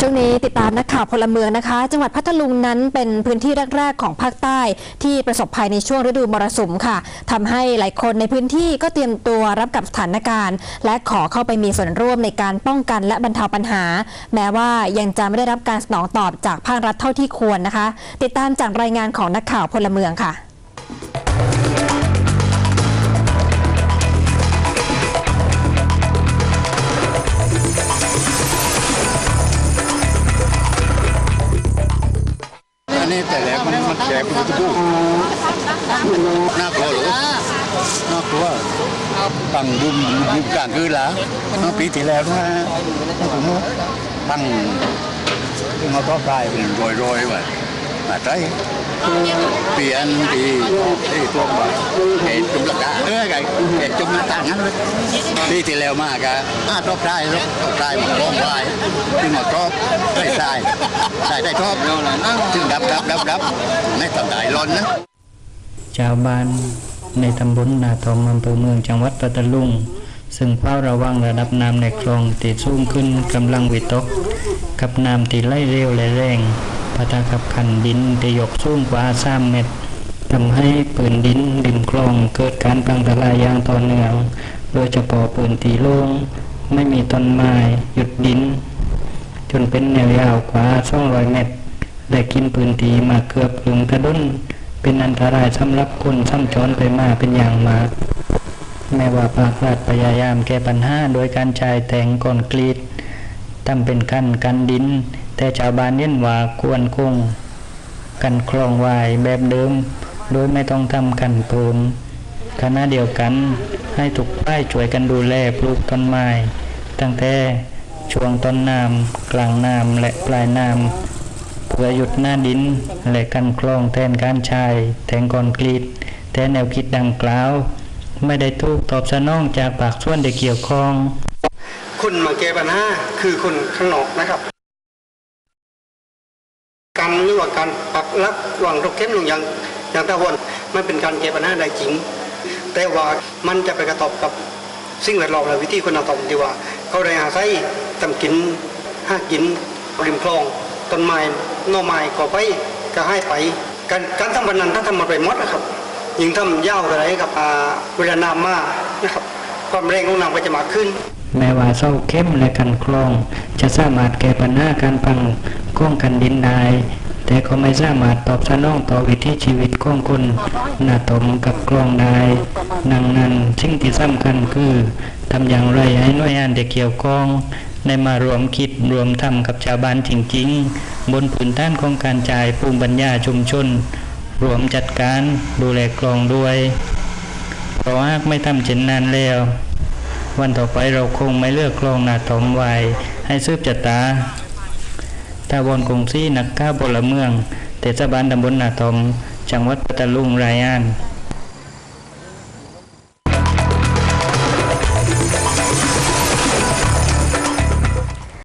ช่วงนี้ติดตามนักข่าวพลเมืองนะคะ จังหวัดพัทลุงนั้นเป็นพื้นที่แรก ๆ ของภาคใต้ ที่ประสบภัยในช่วงฤดูมรสุมค่ะทำให้หลายคนในพื้นที่ก็เตรียมตัวรับกับสถานการณ์ และขอเข้าไปมีส่วนร่วมในการป้องกันและบรรเทาปัญหา แม้ว่ายังจะไม่ได้รับการสนองตอบจากภาครัฐเท่าที่ควรนะคะ ติดตามจากรายงานของนักข่าวพลเมืองค่ะ นนี้แต่แล้วมันมันแจกมันจะพูดน่ากลัวหรือน่ากลัวตั้งบุมบุมกลางคืนล้วเมื่อปีที่แล้วนะผมตั้งที่มาก็กลายเป็นรอยรอยๆว่ะมาใจเปลี่ยนปีที่ตัวบ่เห็นจุ่มหละกาเออไงเห็นจุ่มละกาตางั้นเลยปีที่แล้วมากะอ้าตอบได้แล้วตอบได้มันร้องไห้ที่มาตอบได้ได้ได้ได้ตอบถึงดับดับดับดับไม่ทำได้ร้อนนะชาวบ้านในตำบลนาทองอำเภอเมืองจังหวัดปัตตาลุงซึ่งเฝ้าระวังระดับน้ำในคลองตีสูงขึ้นกำลังวิตก กับน้ำที่ไหลเร็วและแรงปะทะกับขันดินที่ยกสูงกว่า3เมตรทำให้ปืนดินริมคลองเกิดการพังทลายอย่างต่อเนื่อง โดยเฉพาะปืนตีโล่งไม่มีต้นไม้หยุดดิน จนเป็นแนวยาวกว่า200เมตร ได้กินพื้นที่มาเกือบถึงถนนเป็นอันตรายสำหรับคนสัญจรไปมาเป็นอย่างมากแม้ว่าภาครัฐพยายามแก้ปัญหาโดยการใช้แต่งคอนกรีตทำเป็นขั้นกันดิน แต่ชาวบ้านเน้นว่าควรคง กันคลองวายแบบเดิม โดยไม่ต้องทำกันเพิ่มขณะเดียวกันให้ทุกป้ายช่วยกันดูแลปลูกต้นไม้ตั้งแต่ ช่วงต้นน้ำกลางน้ำและปลายน้ำเพื่อหยุดหน้าดินและกันคลองแทนการใช้แทงคอนกรีตแต่แนวคิดดังกล่าว ไม่ได้ถูกตอบสนองจากปากส่วนที่เกี่ยวข้องคนมาแก้ปัญหาคือคนข้างนอกนะครับ การหรือว่าการปักลักวางรกเข้มลงอย่างอย่างตะวันมันเป็นการแก้ปัญหาได้จริง แต่ว่ามันจะไปกระทบกับสิ่งแวดล้อมและวิธีคุณธรรมที่ว่า เขาได้อาศัย ทำกินห้ากินริมคลองต้นไม้หน่อไม้ก็ไปก็ให้ไป การการทำบันนั้นถ้าทำมาไปหมดนะครับยิงทำยาวอะไรกับเวลาน้ำมานะครับความแรงของน้ำก็จะมากขึ้น แม้ว่าเศร้าเข้มและกันคลอง จะสามารถแก้ปัญหาการพังก้องกันดินได้แต่ก็ไม่สามารถตอบสนองต่อวิถีชีวิตของคนหน้าตมกับคลองได้ดังนั้นสิ่งที่สำคัญคือทำอย่างไรให้หน่วยงานที่เกี่ยวข้อง ได้มารวมคิดรวมทำกับชาวบ้านจริงๆ บนพื้นฐานของการจ่ายภูมิปัญญาชุมชน รวมจัดการดูแลคลองด้วย เพราะหากไม่ทำเช่นนั้นแล้ว วันต่อไปเราคงไม่เลือกคลองนาตอมไวให้ซืบจตาตาบอนกงซี่นักก้าวพลเมืองเทศบาลตำบลนาตอมจังหวัดปัตตาลุงรายงาน